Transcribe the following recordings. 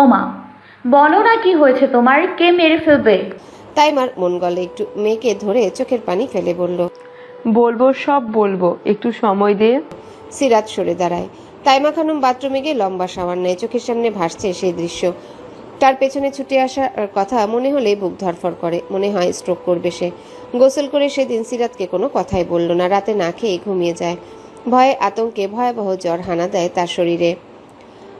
ও মা বলো না কি হয়েছে তোমার? কে মেরে ফেলবে? তাইমার মন গলে একটু মেয়েকে ধরে চোখের পানি ফেলে বলল বলব সব বলব একটু সময় দে। সিরাত সরে দাঁড়ায়। তাইমা খানম বাথরুমে গিয়ে লম্বা শাওয়ার নেয় চোখের সামনে ভাসছে সেই দৃশ্য। তার পেছনে ছুটে আসার কথা মনে হলে বুক ধরফর করে মনে হয় স্ট্রোক করবে সে। গোসল করে সেদিন সিরাতকে কোনো কথাই বলল না রাতে না খেয়ে ঘুমিয়ে যায়। ভয়ে আতঙ্কে ভয়াবহ জ্বর হানা দেয় তার শরীরে।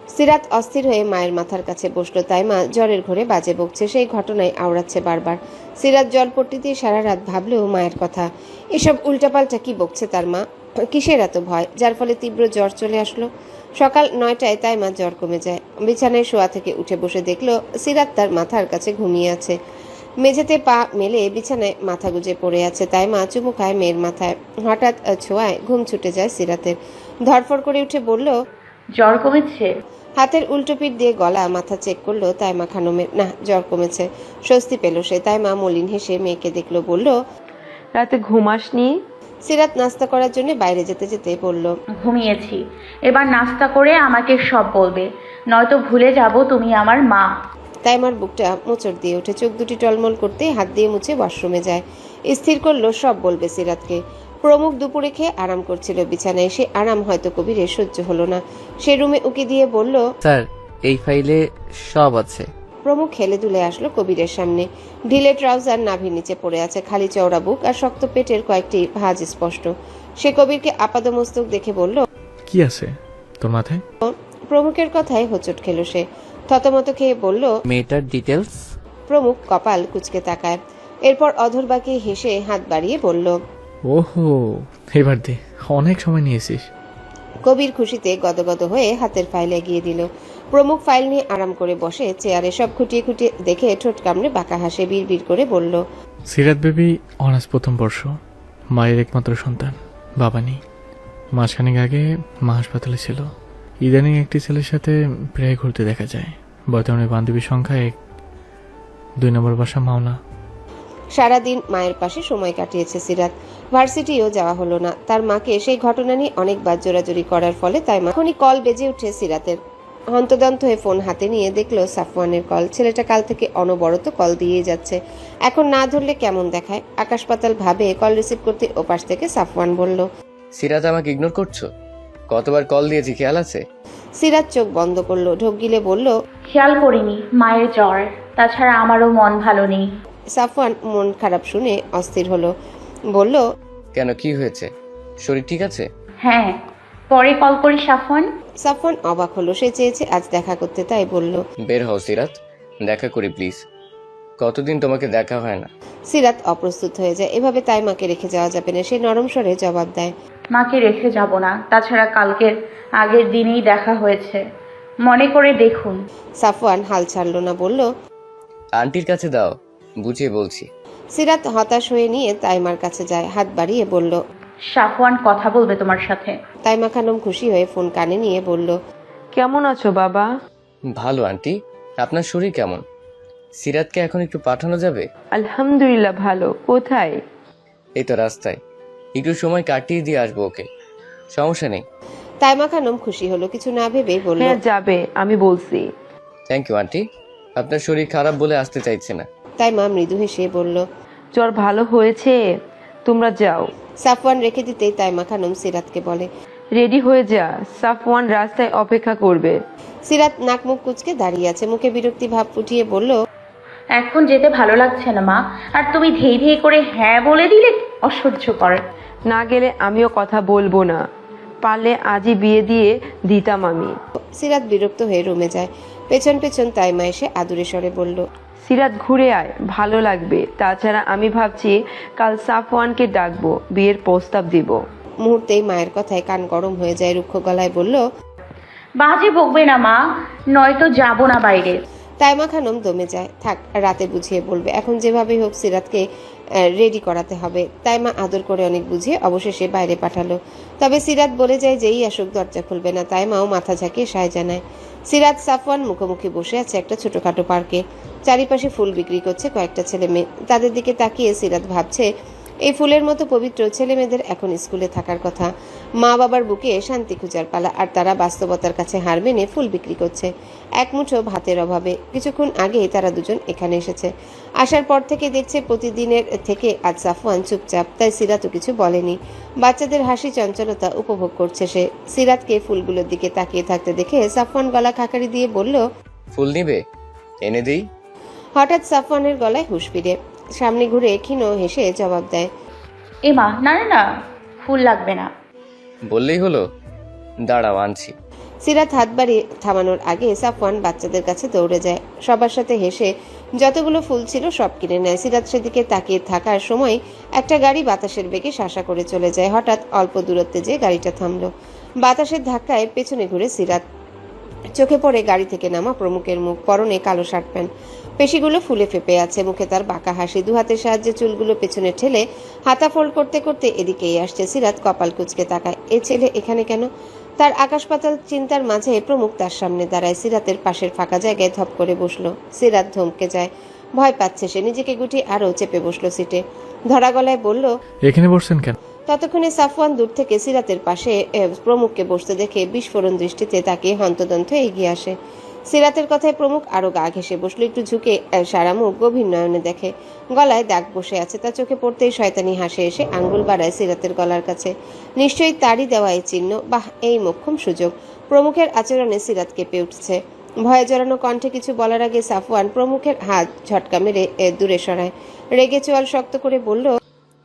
সিরাত অস্থির হয়ে মায়ের মাথার কাছে বসল। তাই মা জ্বরের ঘরে বাজে বকছে, সেই ঘটনায় আওড়াচ্ছে বারবার। সিরাত জলপট্টি দিয়ে সারা রাত ভাবলেও মায়ের কথা। এসব উল্টাপাল্টা কি বকছে তার মা? কিসের এত ভয়? যার ফলে তীব্র জ্বর চলে আসলো। সকাল নয়টায় তাই মা জ্বর কমে যায়। বিছানায় শোয়া থেকে উঠে বসে দেখল, সিরাত তার মাথার কাছে ঘুমিয়ে আছে। মেঝেতে পা মেলে বিছানায় মাথা গুজে পড়ে আছে। তাই মা চুমু খায় মেয়ের মাথায়। হঠাৎ ছোঁয়ায় ঘুম ছুটে যায় সিরাতের। ধরফর করে উঠে বলল জ্বর কমেছে? হাতের উল্টো পিঠ দিয়ে গলা মাথা চেক করল তাইমা খানমের। না জ্বর কমেছে। স্বস্তি পেল সে। তাইমা মলিন হেসে মেয়েকে দেখল বলল রাতে ঘুমাসনি সিরাত নাস্তা করার জন্য বাইরে যেতে যেতে বলল ঘুমিয়েছি। এবার নাস্তা করে আমাকে সব বলবে। নয়তো ভুলে যাব তুমি আমার মা। তাইমার বুকটা মোচড় দিয়ে ওঠে। চোখ দুটি টলমল করতে হাত দিয়ে মুছে ওয়াশরুমে যায়। স্থির করল সব বলবে সিরাতকে। প্রমুখ দুপুরে খেয়ে আরাম করছিল। বিছানায় সে আরাম হয়তো কবিরের সহ্য হলো না। সে রুমে উকি দিয়ে বলল স্যার এই ফাইলে সব আছে। প্রমুখ খেলে দুলে আসলো কবিরের সামনে। ঢিলে ট্রাউজার নাভির নিচে পড়ে আছে খালি চওড়া বুক আর শক্ত পেটের কয়েকটি ভাঁজ স্পষ্ট। সে কবিরকে আপাদমস্তক দেখে বলল কি আছে? তোর মাথায়? প্রমুখের কথায় হোঁচট খেল সে। থতমত খেয়ে বলল মেয়েটার ডিটেলস? প্রমুখ কপাল কুচকে তাকায়। এরপর অধর বাকি হেসে হাত বাড়িয়ে বলল ওহো এবার দে অনেক সময় নিয়েছিস। কবির খুশিতে গদগদ হয়ে হাতের ফাইল এগিয়ে দিল। প্রমুখ ফাইল নিয়ে আরাম করে বসে চেয়ারে সব খুঁটিয়ে খুঁটিয়ে দেখে ঠোঁট কামড়ে বাঁকা হাসে বিড় করে বলল সিরাত বেবি অনার্স প্রথম বর্ষ মায়ের একমাত্র সন্তান বাবা নেই। মাসখানেক আগে মা হাসপাতালে ছিল। ইদানিং একটি ছেলের সাথে প্রায় ঘুরতে দেখা যায়। বর্তমানে বান্ধবীর সংখ্যা এক। দুই নম্বর বাসা মাওনা। সারাদিন মায়ের পাশে সময় কাটিয়েছে সিরাত। ভার্সিটিও যাওয়া হলো না। তার মাকে সেই ঘটনা নিয়ে অনেকবার জোরাজোরি করার ফলে তাই মা এখনই কল বেজে উঠে সিরাতের। হন্তদন্ত হয়ে ফোন হাতে নিয়ে দেখল সাফওয়ানের কল। ছেলেটা কাল থেকে অনবরত কল দিয়েই যাচ্ছে। এখন না ধরলে কেমন দেখায়? আকাশ পাতাল ভাবে কল রিসিভ করতে ওপাশ থেকে সাফওয়ান বলল সিরাত আমাকে ইগনোর করছ? কতবার কল দিয়েছি খেয়াল আছে? সিরাত চোখ বন্ধ করল ঢোক গিলে বলল খেয়াল করিনি মায়ের জ্বর। তাছাড়া আমারও মন ভালো নেই। সাফওয়ান মন খারাপ শুনে অস্থির হলো। বলল কেন কি হয়েছে? শরীর ঠিক আছে? হ্যাঁ পরে কল করি সাফওয়ান। সাফওয়ান অবাক হলো সে চেয়েছে আজ দেখা করতে তাই বলল বের হও সিরাত দেখা করি প্লিজ। কতদিন তোমাকে দেখা হয় না? সিরাত অপ্রস্তুত হয়ে যায়। এভাবে তাই মাকে রেখে যাওয়া যাবে না সে নরম স্বরে জবাব দেয়। মাকে রেখে যাব না তাছাড়া কালকের আগের দিনেই দেখা হয়েছে। মনে করে দেখুন। সাফওয়ান হাল ছাড়লো না বলল আন্টির কাছে দাও। বুঝিয়ে বলছি। সিরাত হতাশ হয়ে নিয়ে তাইমার কাছে যায় হাত বাড়িয়ে বলল সাফওয়ান কথা বলবে তোমার সাথে। তাইমা খানম খুশি হয়ে ফোন কানে নিয়ে বলল কেমন আছো বাবা? ভালো আন্টি। আপনার শরীর কেমন? সিরাতকে এখন একটু পাঠানো যাবে? আলহামদুলিল্লাহ ভালো। কোথায়? এই তো রাস্তায়। একটু সময় কাটিয়ে দিয়ে আসব ওকে। সমস্যা নেই। তাইমা খানম খুশি হলো কিছু না ভেবে বলল হ্যাঁ যাবে আমি বলছি। Thank you aunty. আপনার শরীর খারাপ বলে আসতে চাইছে না। তাইমা মৃদু হেসে বলল জ্বর ভালো হয়েছে তোমরা যাও। সাফওয়ান রেখে দিতেই তাইমা খানম সিরাতকে বলে রেডি হয়ে যা সাফওয়ান রাস্তায় অপেক্ষা করবে। সিরাত নাক মুখ কুচকে দাঁড়িয়ে আছে মুখে বিরক্তি ভাব ফুটিয়ে বলল এখন যেতে ভালো লাগছে না মা। আর তুমি ধেই ধেই করে হ্যাঁ বলে দিলে অসহ্য করে। না গেলে আমিও কথা বলব না। পারলে আজই বিয়ে দিয়ে দিতাম আমি। সিরাত বিরক্ত হয়ে রুমে যায়। পেছন পেছন তাইমা এসে আদুরে স্বরে বলল সিরাত ঘুরে আয় ভালো লাগবে। তাছাড়া আমি ভাবছি কাল সাফওয়ানকে ডাকবো বিয়ের প্রস্তাব দিব। মুহূর্তেই মায়ের কথায় কান গরম হয়ে যায় রুক্ষ গলায় বলল বাজে বকবে না মা নয়তো যাব না বাইরে। তাইমা খানম দমে যায়। থাক রাতে বুঝিয়ে বলবে এখন যেভাবে হোক সিরাতকে রেডি করাতে হবে। তাইমা আদর করে অনেক বুঝিয়ে অবশেষে বাইরে পাঠালো। তবে সিরাত বলে যায় যেই আসুক দরজা খুলবে না। তাইমাও মাথা ঝাঁকিয়ে সায় জানায়। সিরাত সাফওয়ান মুখোমুখি বসে আছে একটা ছোটখাটো পার্কে। চারিপাশে ফুল বিক্রি করছে কয়েকটা ছেলে মেয়ে। তাদের দিকে তাকিয়ে সিরাজ ভাবছে এই ফুলের মতো পবিত্র ছেলে মেয়েদের এখন স্কুলে থাকার কথা। মা বাবার বুকে শান্তি খুঁজার পালা আর তারা বাস্তবতার কাছে হার মেনে ফুল বিক্রি করছে। এক মুঠো ভাতের অভাবে কিছুক্ষণ আগে তারা দুজন এখানে এসেছে। আসার পর থেকে দেখছে প্রতিদিনের থেকে আজ সাফওয়ান চুপচাপ তাই সিরাতও কিছু বলেনি। বাচ্চাদের হাসি চঞ্চলতা উপভোগ করছে সে। সিরাতকে ফুলগুলোর দিকে তাকিয়ে থাকতে দেখে সাফওয়ান গলা খাকারি দিয়ে বলল ফুল নিবে? এনে দিই। হঠাৎ সাফওয়ানের গলায় হুঁশ ফিরে। সামনে ঘুরে ক্ষীণ হেসে জবাব দেয় এ মা না না না ফুল লাগবে না। বললেই হলো দাঁড়াও আনছি। সিরাত হাত বাড়িয়ে থামানোর আগে সাফওয়ান বাচ্চাদের কাছে দৌড়ে যায়। সবার সাথে হেসে যতগুলো ফুল ছিল সব কিনে নেয়। সিরাত সেদিকে তাকিয়ে থাকার সময় একটা গাড়ি বাতাসের বেগে শাসা করে চলে যায়। হঠাৎ অল্প দূরত্বে যে গাড়িটা থামলো। বাতাসের ধাক্কায় পেছনে ঘুরে সিরাত চোখে পড়ে গাড়ি থেকে নামা প্রমুখের মুখ পরনে কালো শার্ট প্যান্ট। পেশিগুলো ফুলে ফেপে আছে, মুখে তার বাঁকা হাসি। দু হাতের সাহায্যে চুলগুলো পেছনে ঠেলে হাতা ফোল্ড করতে করতে এদিকেই আসছে সিরাত, কপাল কুচকে তাকায়। এ ছেলে এখানে কেন? তার আকাশ পাতাল চিন্তার মাঝে প্রমুখ তার সামনে দাঁড়ায়। সিরাতের পাশের ফাঁকা জায়গায় ধপ করে বসল। সিরাত ধমকে যায়। ভয় পাচ্ছে সে, নিজেকে গুটিয়ে আরও চেপে বসল সিটে। ধরা গলায় বলল, এখানে বসছেন কেন? ততক্ষণে সাফওয়ান দূর থেকে সিরাতের পাশে প্রমুখকে বসতে দেখে বিস্ফোরণ দৃষ্টিতে তাকে হন্তদন্ত এগিয়ে আসে। সিরাতের কথায় প্রমুখ আরও গা ঘেসে বসল, একটু ঝুঁকে সারা মুখ গভীর নয়নে দেখে। গলায় দাগ বসে আছে তার চোখে পড়তেই শয়তানি হাসে এসে আঙ্গুল বাড়ায় সিরাতের গলার কাছে। নিশ্চয়ই তারই দেওয়া এই চিহ্ন, বাহ, এই মোক্ষম সুযোগ। প্রমুখের আচরণে সিরাত কেঁপে উঠছে। ভয়ে জড়ানো কণ্ঠে কিছু বলার আগে সাফওয়ান প্রমুখের হাত ঝটকা মেরে দূরে সরায়। রেগে চোয়াল শক্ত করে বলল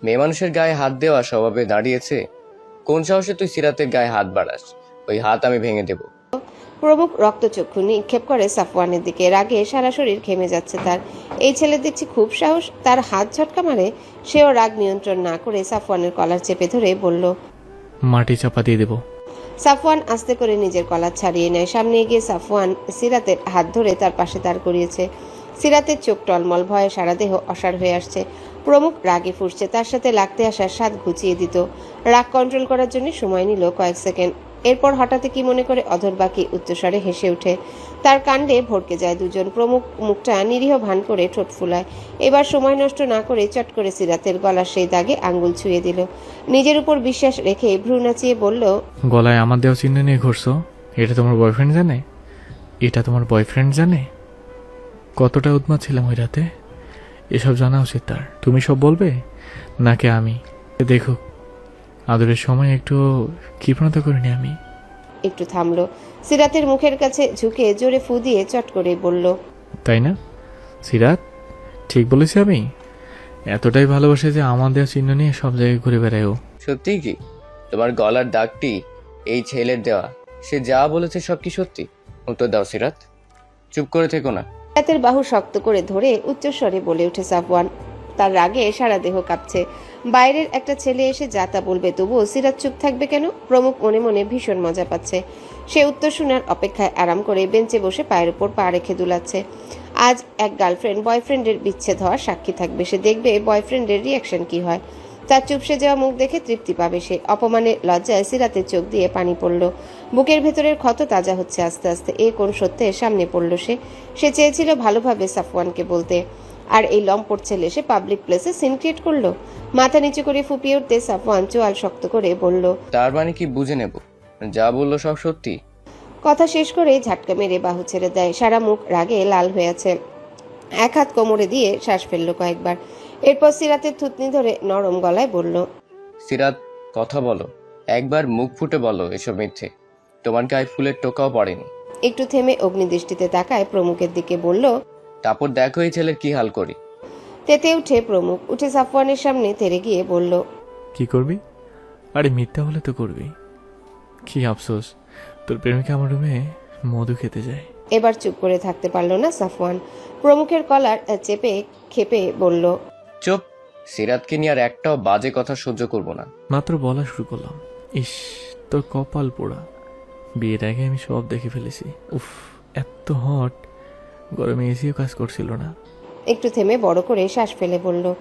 মেয়ে মানুষের গায়ে হাত দেওয়া স্বভাবে দাঁড়িয়েছে কোন সাহসে তুই সিরাতের গায়ে হাত বাড়াস? ওই হাত আমি ভেঙে দেব। প্রমুখ রক্তচক্ষু নিক্ষেপ করে সাফওয়ানের দিকে। রাগে সারা শরীর ঘেমে যাচ্ছে তার। এই ছেলে দেখছি খুব সাহস। তার হাত ঝটকা মারে। সেও রাগ নিয়ন্ত্রণ না করে সাফওয়ানের কলার চেপে ধরে বলল মাটি চাপা দিয়ে দেবো। সাফওয়ান আস্তে করে নিজের কলার ছাড়িয়ে নেয়। সামনে এগিয়ে সাফওয়ান সিরাতের হাত ধরে তার পাশে দাঁড় করিয়েছে। সিরাতের চোখ টলমল ভয়ে সারা দেহ অসাড় হয়ে আসছে। প্রমুখ রাগে ফুসছে। তার সাথে লাগতে আসার স্বাদ ঘুচিয়ে দিত। রাগ কন্ট্রোল করার জন্য সময় নিল কয়েক সেকেন্ড এরপর হঠাৎ কি মনে করে অধর বাকি উচ্চস্বরে হেসে ওঠে। তার কাণ্ডে ভড়কে যায় দুজন। প্রমুখ মুখটা নিরীহ ভান করে ঠোঁট ফুলায়। এবার সময় নষ্ট না করে চট করে সিরাতের গলার সেই দাগে আঙ্গুল ছুঁয়ে দিল। নিজের উপর বিশ্বাস রেখে ভ্রু নাচিয়ে বলল, গলায় আমার দেওয়া চিহ্ন নিয়ে ঘুরছো? এটা তোমার বয়ফ্রেন্ড জানে? এটা তোমার বয়ফ্রেন্ড জানে? কতটা উন্মাদ ছিলাম ওই রাতে? এসব জানা উচিত তার। তুমি সব বলবে? নাকি আমি? দেখো আদরের সময় একটু ক্ষিপ্রতা করিনি আমি। একটু থামলো। সিরাতের মুখের কাছে ঝুঁকে জোরে ফু দিয়ে চট করে বলল তাই না? সিরাত ঠিক বলেছি আমি? এতটাই ভালোবাসে যে আমার দেওয়া চিহ্ন নিয়ে সব জায়গায় ঘুরে বেড়ায় ও সত্যি কি? তোমার গলার দাগটি এই ছেলের দেওয়া। সে যা বলেছে সব কি সত্যি? উত্তর দাও সিরাত। চুপ করে থেকো না। সিরাতের বাহু শক্ত করে ধরে উচ্চস্বরে বলে উঠে সাফওয়ান, তার রাগে সারা দেহ কাঁপছে। বাইরের একটা ছেলে এসে যা তা বলবে, তবুও সিরাত চুপ থাকবে কেন? প্রমুখ মনে মনে ভীষণ মজা পাচ্ছে। সে উত্তর শোনার অপেক্ষায় আরাম করে বেঞ্চে বসে পায়ের উপর পা রেখে দুলাচ্ছে। আজ এক গার্লফ্রেন্ড বয়ফ্রেন্ডের বিচ্ছেদ হওয়ার সাক্ষী থাকবে। সে দেখবে বয়ফ্রেন্ডের রিয়াকশন কি হয়। তার চুপসে যাওয়া মুখ দেখে তৃপ্তি পাবে সে। অপমানে লজ্জায় সিরাতের চোখ দিয়ে পানি পড়ল। বুকের ভেতরের ক্ষত তাজা হচ্ছে আস্তে আস্তে। এ কোন সত্যে সামনে পড়ল সে? সে চেয়েছিল ভালোভাবে সাফওয়ানকে বলতে। আর এই লম্পট ছেলে সে পাবলিক প্লেসে সিন ক্রিয়েট করল? মাথা নিচু করে ফুপিয়ে উঠতে সাফওয়ান চোয়াল শক্ত করে বলল তার মানে কি বুঝে নেব? যা বলল সব সত্যি? কথা শেষ করে ঝাটকা মেরে বাহু ছেড়ে দেয়। সারা মুখ রাগে লাল হয়ে আছে। এক হাত কোমরে দিয়ে শ্বাস ফেলল কয়েকবার। এরপর সিরাতের থুতনি ধরে নরম গলায় বলল সিরাত কথা বলো। একবার মুখ ফুটে বলো এসব মিথ্যে। তোমার গায়ে ফুলের টোকাও পড়েনি। একটু থেমে অগ্নিদৃষ্টিতে তাকায় প্রমুখের দিকে বলল তারপর দেখো এই ছেলের কি হাল করি। তেতে উঠে প্রমুখ উঠে সাফওয়ানের সামনে তেরে গিয়ে বলল কি করবি? আরে মিথ্যা হলে তো করবি। কি আফসোস তোর প্রেমিকা আমার রুমে মধু খেতে যায়। এবার চুপ করে থাকতে পারল না সাফওয়ান। প্রমুখের কলার চেপে খেপে বলল চুপ সিরাতকে নিয়ে আর একটাও বাজে কথা সহ্য করব না। মাত্র বলা শুরু করলাম। ইস তোর কপাল পোড়া। বিয়ের আগে আমি সব দেখে ফেলেছি। উফ এত হট গরমে এসিও কাজ করছিল না। একটু থেমে বড় করে শ্বাস ফেলে বলল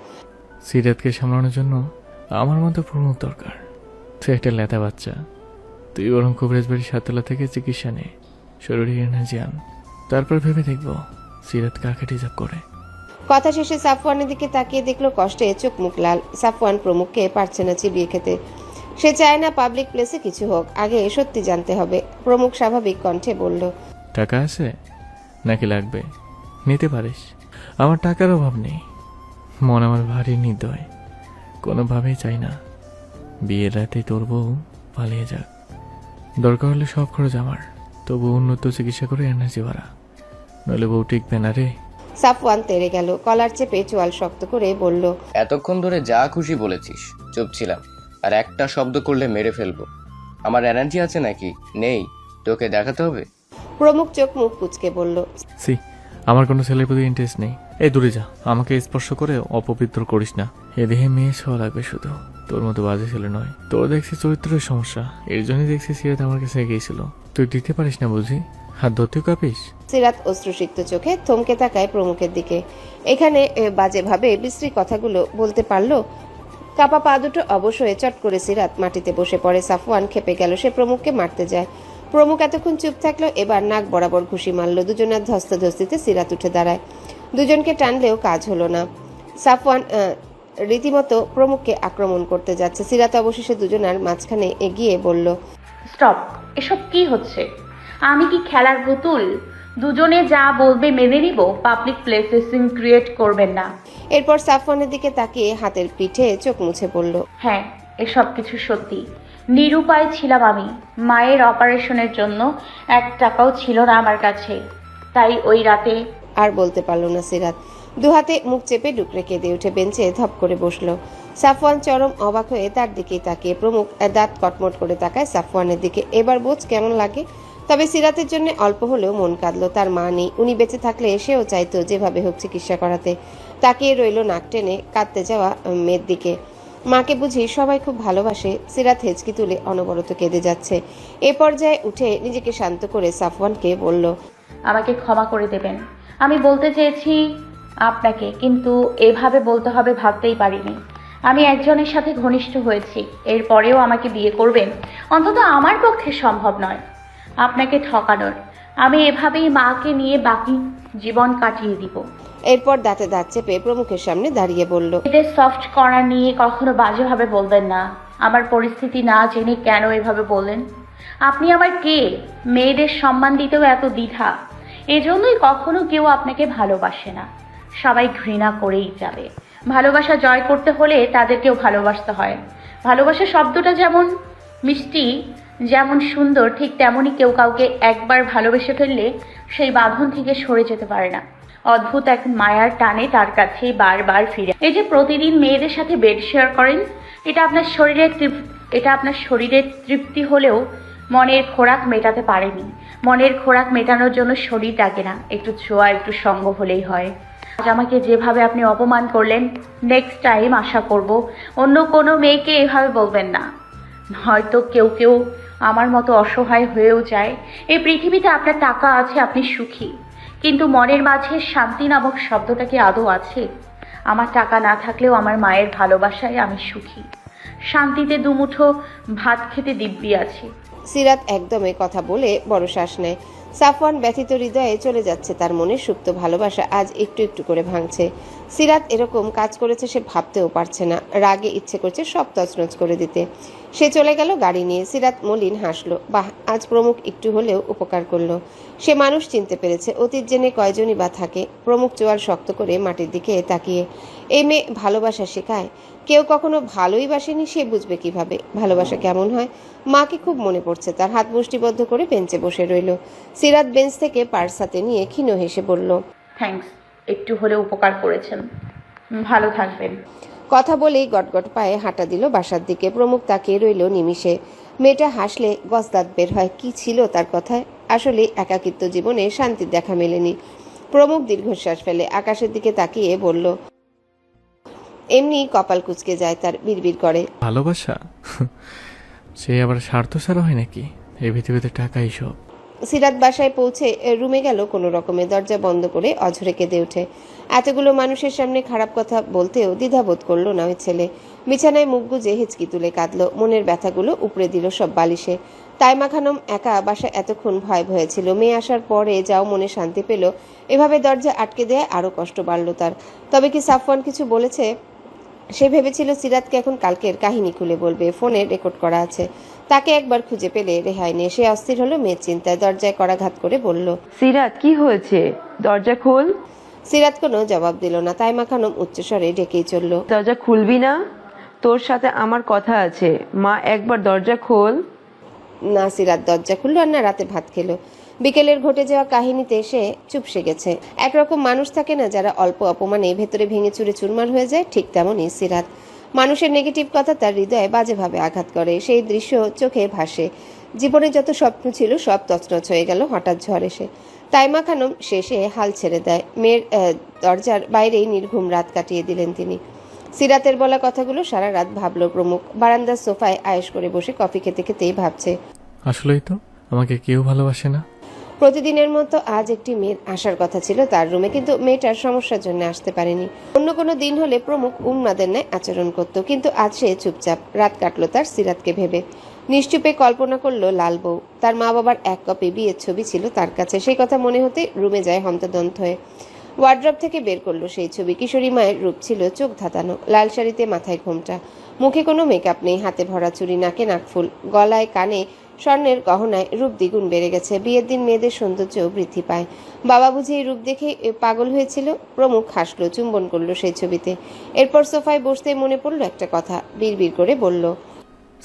সিরাতকে সামলানোর জন্য আমার মতো প্রমুখ দরকার। তুই একটা লেতা বাচ্চা। তুই বরং কবিরাজ বাড়ির সাততলা থেকে চিকিৎসা নে। শরীরে এনার্জি আন। তারপর ভেবে দেখব সিরাত কাকে ডিজার্ভ করে। কথা শেষে সাফওয়ানের দিকে তাকিয়ে দেখল কষ্টে চোখ মুখ লাল। সাফওয়ান প্রমুখকে পারছে না চিবিয়ে খেতে। সে চায় না পাবলিক প্লেসে কিছু হোক, আগে সত্যি জানতে হবে। প্রমুখ স্বাভাবিক কণ্ঠে বলল, টাকা আছে? নাকি লাগবে? নিতে পারিস। আমার টাকার অভাব নেই। মন আমার ভারী নির্দয়। কোনোভাবেই চাই না। বিয়ের রাতে তোর বউ পালিয়ে যাক। দরকার হলে সব খরচ আমার। তবু উন্নত চিকিৎসা করে এনার্জি বাড়া। নইলে বউ টিকবে না রে। সাফওয়ান তেড়ে গেল কলার চেপে চোয়াল শক্ত করে বলল এতক্ষণ ধরে যা খুশি বলেছিস চুপ ছিলাম। আর একটা শব্দ করলে মেরে ফেলব। আমার এনার্জি আছে নাকি? নেই। তোকে দেখাতে হবে? প্রমুখ চোখ মুখ কুচকে বলল সি আমার কোনো ছেলের প্রতি ইন্টারেস্ট নেই। এই দূরে যা আমাকে স্পর্শ করে অপবিত্র করিস না। এ দেহে মেয়ে ছোঁয়া লাগবে শুধু। তোর মতো বাজে ছেলে নয়। তোর দেখছি চরিত্রের সমস্যা। এর জন্যই দেখছি সিরাত আমার কাছে গিয়েছিল তুই দিতে পারিস না বুঝি? হাত ধরতেও কাঁপিস? সিরাত অশ্রুসিক্ত চোখে থমকে তাকায় প্রমুখের দিকে। এখানে এ, বাজেভাবে বিশ্রী কথাগুলো বলতে পারল। কাপা পা দুটো অবশ্যই চট করে সিরাত মাটিতে বসে পড়ে। সাফওয়ান খেপে গেল সে প্রমুখকে মারতে যায়। প্রমুখ এতক্ষণ চুপ থাকল এবার নাক বরাবর ঘুষি মারলো। দুজনের ধস্তাধস্তিতে সিরাত উঠে দাঁড়ায়। দুজনকে টানলেও কাজ হলো না। সাফওয়ান আহ, রীতিমতো প্রমুখকে আক্রমণ করতে যাচ্ছে। সিরাত অবশেষে দুজনার মাঝখানে এগিয়ে বলল স্টপ এসব কি হচ্ছে? আমি কি খেলার পুতুল? দুজনে যা বলবে মেনে নিব পাবলিক প্লেসে সিন ক্রিয়েট করবেন না। এরপর সাফওয়ানের দিকে তাকিয়ে হাতের পিঠে চোখ মুছে পড়ল হ্যাঁ এসব কিছু সত্যি। নিরুপায় ছিলাম আমি। মায়ের অপারেশনের জন্য এক টাকাও ছিল না আমার কাছে। তাই ওই রাতে আর বলতে পারল না সিরাত। দুহাতে মুখ চেপে ডুকরে কেঁদে উঠে বেঞ্চে ধপ করে বসল। সাফওয়ান চরম অবাক হয়ে তার দিকেই তাকিয়ে প্রমুখ দাঁত কটমট করে তাকায় সাফওয়ানের দিকে। এবার বোঝ কেমন লাগে? তবে সিরাতের জন্য অল্প হলেও মন কাঁদলো। তার মা নেই। উনি বেঁচে থাকলে সেও চাইতো যেভাবে হোক চিকিৎসা করাতে। তাকিয়ে রইল নাক টেনে কাঁদতে যাওয়া মেয়ের দিকে। মাকে বুঝি সবাই খুব ভালোবাসে। সিরাত হেঁচকি তুলে অনবরত কেঁদে যাচ্ছে। এ পর্যায়ে উঠে নিজেকে শান্ত করে সাফওয়ানকে বলল, আমাকে ক্ষমা করে দেবেন। আমি বলতে চেয়েছি আপনাকে, কিন্তু এভাবে বলতে হবে ভাবতেই পারিনি। আমি একজনের সাথে ঘনিষ্ঠ হয়েছি। এরপরেও আমাকে বিয়ে করবেন? অন্তত আমার পক্ষে সম্ভব নয়। আপনাকে ঠকানোর। আমি এভাবেই মাকে নিয়ে বাকি জীবন কাটিয়ে দিব। এরপর দাঁতে দাঁত চেপে প্রমুখের সামনে দাঁড়িয়ে বলল এদের সফট করা নিয়ে কখনো বাজেভাবে বলবেন না। আমার পরিস্থিতি না জেনে কেন এভাবে বললেন? আপনি আমার কে? মেয়েদের সম্মান দিতেও এত দ্বিধা। এজন্যই কখনো কেউ আপনাকে ভালোবাসে না। সবাই ঘৃণা করেই যাবে। ভালোবাসা জয় করতে হলে তাদেরকেও ভালোবাসতে হয়। ভালোবাসা শব্দটা যেমন মিষ্টি যেমন সুন্দর, ঠিক তেমনই কেউ কাউকে একবার ভালোবেসে ফেললে সেই বাঁধন থেকে সরে যেতে পারে না। অদ্ভুত এক মায়ার টানে তার কাছে বারবার ফিরে। এই যে প্রতিদিন মেয়েদের সাথে বেড শেয়ার করেন, এটা আপনার শরীরের এটা আপনার শরীরের তৃপ্তি হলেও মনের খোরাক মেটাতে পারেনি। মনের খোরাক মেটানোর জন্য শরীর ডাকে না। একটু ছোঁয়া, একটু সঙ্গ হলেই হয়। আজ আমাকে যেভাবে আপনি অপমান করলেন নেক্সট টাইম আশা করব অন্য কোনো মেয়েকে এভাবে বলবেন না। হয়তো কেউ কেউ আমার মতো অসহায় হয়েও যায়। এই পৃথিবীতে আপনার টাকা আছে, আপনি সুখী। কিন্তু মনের মাঝে শান্তি নামক শব্দটা কি আদৌ আছে? আমার টাকা না থাকলেও আমার মায়ের ভালোবাসায় আমি সুখী। শান্তিতে দুমুঠো ভাত খেতে দিব্যি আছি। সিরাত একদমে কথা বলে বড় শ্বাস নেয়। সাফওয়ান ব্যথিত হৃদয়ে চলে যাচ্ছে, তার মনে সুপ্ত ভালোবাসা আজ একটু একটু করে ভাঙছে। সিরাত এরকম কাজ করেছে সে ভাবতেও পারছে না। রাগে ইচ্ছে করছে সব তছনছ করে দিতে। সে চলে গেল গাড়ি নিয়ে। সিরাত মলিন হাসলো। বাহ, আজ প্রমুখ একটু হলেও উপকার করল। সে মানুষ চিনতে পেরেছে, অতীত জেনে কয়জনই বা থাকে। প্রমুখ চোয়াল শক্ত করে মাটির দিকে তাকিয়ে এই মেয়ে ভালোবাসা শেখায়? কেউ কখনো ভালোই বাসেনি, সে বুঝবে কীভাবে? ভালোবাসা কেমন হয়? মাকে খুব মনে পড়ছে, তার হাত মুষ্টিবদ্ধ করে বেঞ্চে বসে রইল। সিরাত বেঞ্চ থেকে পার্স হাতে নিয়ে ক্ষীণ হেসে বলল থ্যাঙ্কস একটু হলে উপকার করেছেন। ভালো থাকবেন। কথা বলেই গটগট পায়ে হাঁটা দিল বাসার দিকে। প্রমুখ তাকিয়ে রইল নিমিষে। মেয়েটা হাসলে গজদাত বের হয়। কি ছিল তার কথায়? আসলে একাকিত্ব জীবনে শান্তির দেখা মেলেনি। প্রমুখ দীর্ঘশ্বাস ফেলে আকাশের দিকে তাকিয়ে বলল এমনি কপাল কুচকে যায় তার বিড়বিড় করে। ভালোবাসা? সে আবার স্বার্থ ছাড়া হয় নাকি? এই পৃথিবীতে টাকাই সব। সিরাত বাসায় পৌঁছে রুমে গেল কোনো রকমে। দরজা বন্ধ করে অঝরে কেঁদে ওঠে। এতগুলো মানুষের সামনে খারাপ কথা বলতেও দ্বিধাবোধ করল না ওই ছেলে। বিছানায় মুখ গুজে হেঁচকি তুলে কাঁদলো। মনের ব্যথাগুলো উপড়ে দিল সব বালিশে। তাইমা খানম একা বাসা এতক্ষণ ভয় ভয়ে ছিল মেয়ে আসার পরে যাও মনে শান্তি পেল। এভাবে দরজা আটকে দেয় আরও কষ্ট বাড়ল তার। তবে কি সাফওয়ান কিছু বলেছে? সে ভেবেছিল সিরাতকে এখন কালকের কাহিনী খুলে বলবে ফোনে রেকর্ড করা আছে। তাকে একবার খুঁজে পেলে রেহাই নিয়ে সে অস্থির হলো মেয়ের চিন্তায় দরজায় করাঘাত করে বলল সিরাত কি হয়েছে? দরজা খোল। সিরাত কোনো জবাব দিল না তাইমা খানম উচ্চস্বরে ডেকেই চলল দরজা খুলবি না? তোর সাথে আমার কথা আছে। মা একবার দরজা খোল। না সিরাত দরজা খুললো আর না রাতে ভাত খেলো। বিকেলের ঘটে যাওয়া কাহিনীতে সে চুপসে গেছে। একরকম মানুষ থাকে না যারা অল্প অপমানে ভেতরে ভেঙে চুরে চুরমার হয়ে যায়, ঠিক তেমনই সিরাত। মানুষের নেগেটিভ কথা তার হৃদয়ে বাজেভাবে আঘাত করে, সেই দৃশ্য চোখে ভাসে। জীবনে যত স্বপ্ন ছিল, সব তছনছ হয়ে গেল, হঠাৎ ঝড় এসে। তাইমা খানম শেষে হাল ছেড়ে দেয়। মেয়ের দরজার বাইরেই নির্ঘুম রাত কাটিয়ে দিলেন তিনি। সিরাতের বলা কথাগুলো সারা রাত ভাবলো প্রমুখ। বারান্দার সোফায় আয়েশ করে বসে কফি খেতে খেতেই ভাবছে। আসলেই তো, আমাকে কেউ ভালোবাসে না। প্রতিদিনের মতো আজ একটি মেয়ের আসার কথা ছিল তার রুমে, কিন্তু মেয়েটার সমস্যার জন্য আসতে পারেনি। অন্য কোনো দিন হলে প্রমুখ উন্মাদের ন্যায় আচরণ করত, কিন্তু আজ সে চুপচাপ। রাত কাটলো তার সিরাতকে ভেবে। নিশ্চুপে কল্পনা করল লাল বউ। তার মা বাবার এক কপি বিয়ের ছবি ছিল তার কাছে। সেই কথা মনে হতে রুমে যায় হন্তদন্ত হয়ে। ওয়ার্ড্রপ থেকে বের করল সেই ছবি। কিশোরী মায়ের রূপ ছিল চোখ ধাতানো লাল শাড়িতে মাথায় ঘোমটা। মুখে কোনো মেকআপ নেই, হাতে ভরা চুরি নাকে নাকফুল গলায় কানে স্বর্ণের গহনায় রূপ দ্বিগুণ বেড়ে গেছে। বিয়ের দিন মেয়েদের সৌন্দর্যও বৃদ্ধি পায়। বাবা বুঝি এই রূপ দেখে পাগল হয়েছিল। প্রমুখ হাসলো, চুম্বন করল সেই ছবিতে। এরপর সোফায় বসতে মনে পড়ল একটা কথা। বিড়বিড় করে বলল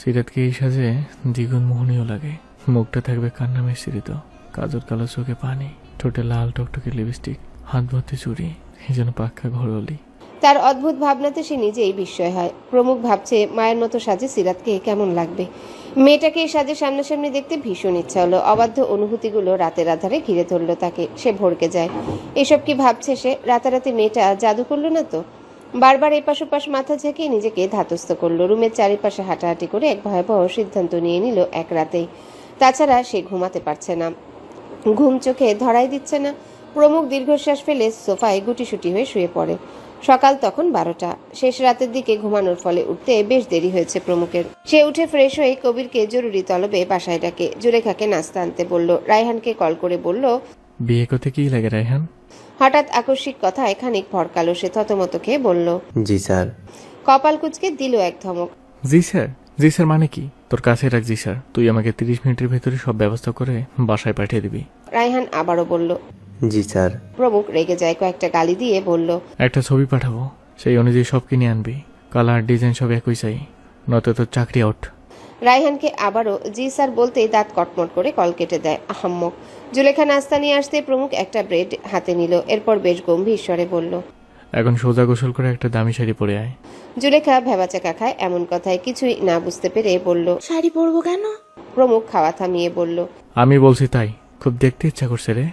সিরাতকে এই সাজে দ্বিগুণ মোহনীয় লাগে? মুখটা থাকবে কান্না মিশ্রিত কাজর কালো চোখে পানি, ঠোঁটে লাল টকটকে লিপস্টিক হাত ভর্তি চুড়ি এই যেন পাক্কা ঘরলি তার অদ্ভুত ভাবনাতে সে নিজেই বিস্ময় হয়। প্রমুখ ভাবছে, মায়ের মতো সাজে সিরাতকে কেমন লাগবে? মেয়েটাকে এই সাজে সামনাসামনি দেখতে ভীষণ ইচ্ছা হলো। অবাধ্য অনুভূতিগুলো রাতের আধারে ঘিরে ধরলো তাকে। সে ভড়কে যায়। এসব কি ভাবছে সে? রাতারাতি মেয়েটা জাদু করল না তো? বারবার এপাশ ওপাশ মাথা ঝেঁকিয়ে নিজেকে ধাতস্থ করল। রুমের চারিপাশে হাঁটাহাঁটি করে এক ভয়াবহ সিদ্ধান্ত নিয়ে নিল এক রাতেই। তাছাড়া সে ঘুমাতে পারছে না। ঘুম চোখে ধরাই দিচ্ছে না। প্রমুখ দীর্ঘশ্বাস ফেলে সোফায় গুটিসুটি হয়ে শুয়ে পড়ে। সকাল তখন বারোটা। শেষ রাতের দিকে ঘুমানোর ফলে উঠতে বেশ দেরি হয়েছে প্রমুখের। সে উঠে ফ্রেশ হয়ে কবিরকে জরুরি তলবে বাসায় ডাকে। জুলেখাকে নাস্তা আনতে বলল রায়হানকে কল করে বলল বিয়ে করতে কি লাগে রায়হান? হঠাৎ আকস্মিক কথায় খানিক ভরকালো সে থতমত খেয়ে বলল জি স্যার। কপাল কুচকে দিল এক ধমক। জি স্যার। জি স্যার মানে কি? তোর কাছে রাখ জি স্যার। তুই আমাকে তিরিশ মিনিটের ভেতরে সব ব্যবস্থা করে বাসায় পাঠিয়ে দিবি। রায়হান আবারও বলল জি স্যার। প্রমুখ রেগে যায় কয়েকটা গালি দিয়ে বলল একটা ছবি পাঠাবো? সেই অনুযায়ী সব কিনে আনবি। কালার ডিজাইন সব একই চাই নয়তো তোর চাকরি আউট রায়হানকে আবারও জি স্যার বলতেই দাঁত কটমট করে কল কেটে দেয়। আহাম্মক জুলেখা নাস্তা নিয়ে আসতে প্রমুখ একটা ব্রেড হাতে নিল। এরপর বেশ গম্ভীর স্বরে বলল এখন সোজা গোসল করে একটা দামি শাড়ি পরে আয়। জুলেখা ভেবাচাকা খায় এমন কথায় কিছুই না বুঝতে পেরে বলল শাড়ি পরবো কেন? প্রমুখ খাওয়া থামিয়ে বলল আমি বলছি তাই। খুব দেখতে ইচ্ছা করছে রে।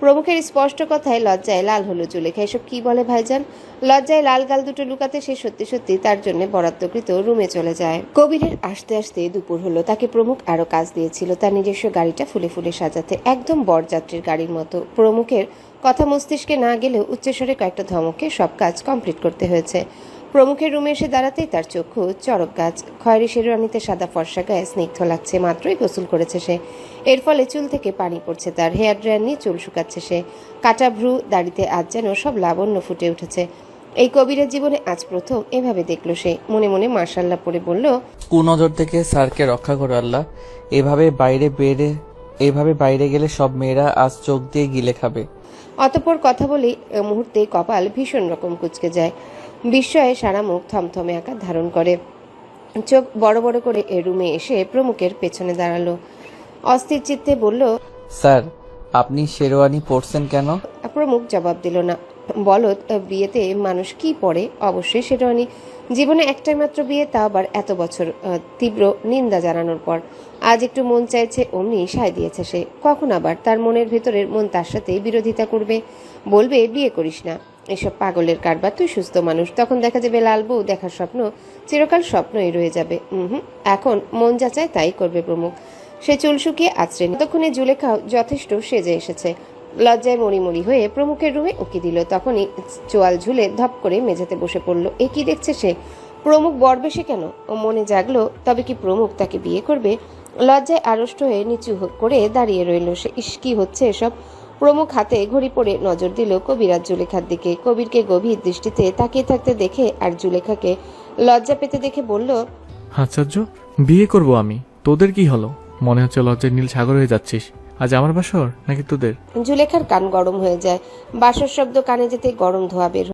প্রমুখের স্পষ্ট কথায় লজ্জায় লাল হলো জুলেখা এসব কি বলে ভাইজান? লজ্জায় লাল গাল দুটো লুকাতে সে সত্যি সত্যি তার জন্য বরাদ্দকৃত রুমে চলে যায়। কবিরের আসতে আসতে দুপুর হলো। তাকে প্রমুখ আরও কাজ দিয়েছিল। তার নিজস্ব গাড়িটা ফুলে ফুলে সাজাতে একদম বরযাত্রীর গাড়ির মতো। প্রমুখের কথা মস্তিষ্কে না গেলেও উচ্চস্বরে কয়েকটা ধমকে সব কাজ কমপ্লিট করতে হয়েছে। প্রমুখের রুমে এসে দাঁড়াতেই তার চক্ষু চরক গাছ। খয়েরি শেরওয়ানিতে সাদা ফর্সা গায়ে স্নিগ্ধ লাগছে মাত্রই গোসল করেছে সে। এর ফলে চুল থেকে পানি পড়ছে তার। হেয়ার ড্রায়ার নিয়ে চুল শুকাচ্ছে সে। কাটা ভ্রু দাড়িতে আজ যেন সব লাবণ্য ফুটে উঠেছে। এই কবিরের জীবনে আজ প্রথম এভাবে দেখল সে। মনে মনে মার্শাল্লাহ পড়ে বলল কুনজর থেকে স্যারকে রক্ষা করো আল্লাহ। এভাবে বাইরে বেড়ে এভাবে বাইরে গেলে সব মেয়েরা আজ চোখ দিয়ে গিলে খাবে। অতপর কথা বলেই এ মুহূর্তে কপাল ভীষণ রকম কুচকে যায়। বিস্ময়ে সারা মুখ থমথমে আকার ধারণ করে। চোখ বড় বড় করে এ রুমে এসে প্রমুখের পেছনে দাঁড়াল। অস্থির চিত্তে বলল স্যার আপনি শেরওয়ানি পরছেন কেন? প্রমুখ জবাব দিল না। বলত বিয়েতে মানুষ কি পড়ে? অবশ্যই শেরওয়ানি। জীবনে একটাই মাত্র বিয়ে তা আবার এত বছর তীব্র নিন্দা জানানোর পর। আজ একটু মন চাইছে অমনি সায় দিয়েছে সে। কখন আবার তার মনের ভেতরের মন তার সাথে বিরোধিতা করবে? বলবে বিয়ে করিস না। এসব পাগলের কারবার তুই সুস্থ মানুষ। তখন দেখা যাবে লাল বউ দেখার স্বপ্ন চিরকাল স্বপ্নই রয়ে যাবে। হুম এখন মন যাচায় তাই করবে প্রমুখ। সে চুল শুকিয়ে আছড়ে। ততক্ষণে জুলেখাও যথেষ্ট সেজে এসেছে। লজ্জায় মরিমরি হয়ে প্রমুখের রুমে উকি দিল। তখনই চোয়াল ঝুলে ধপ করে মেঝেতে বসে পড়ল। এ কি দেখছে সে? প্রমুখ বরবেশে কেন? ও মনে জাগলো, তবে কি প্রমুখ তাকে বিয়ে করবে? লজ্জায় আড়ষ্ট হয়ে নিচু করে দাঁড়িয়ে রইল সে। ইস, কি হচ্ছে এসব? প্রমুখ হাতে ঘড়ি পড়ে নজর দিল কবিরাজ আর জুলেখার দিকে। কবিরকে গভীর দৃষ্টিতে তাকিয়ে থাকতে দেখে আর জুলেখাকে লজ্জা পেতে দেখে বলল আশ্চর্য বিয়ে করব আমি। তোদের কি হলো? মনে হচ্ছে লজ্জায় নীল সাগর হয়ে যাচ্ছিস। আজ আমার বাসর নাকি তোদের? জুলেখার কান গরম হয়ে যায়। বাসর শব্দ কানে যেতে গরম ধোয়া বের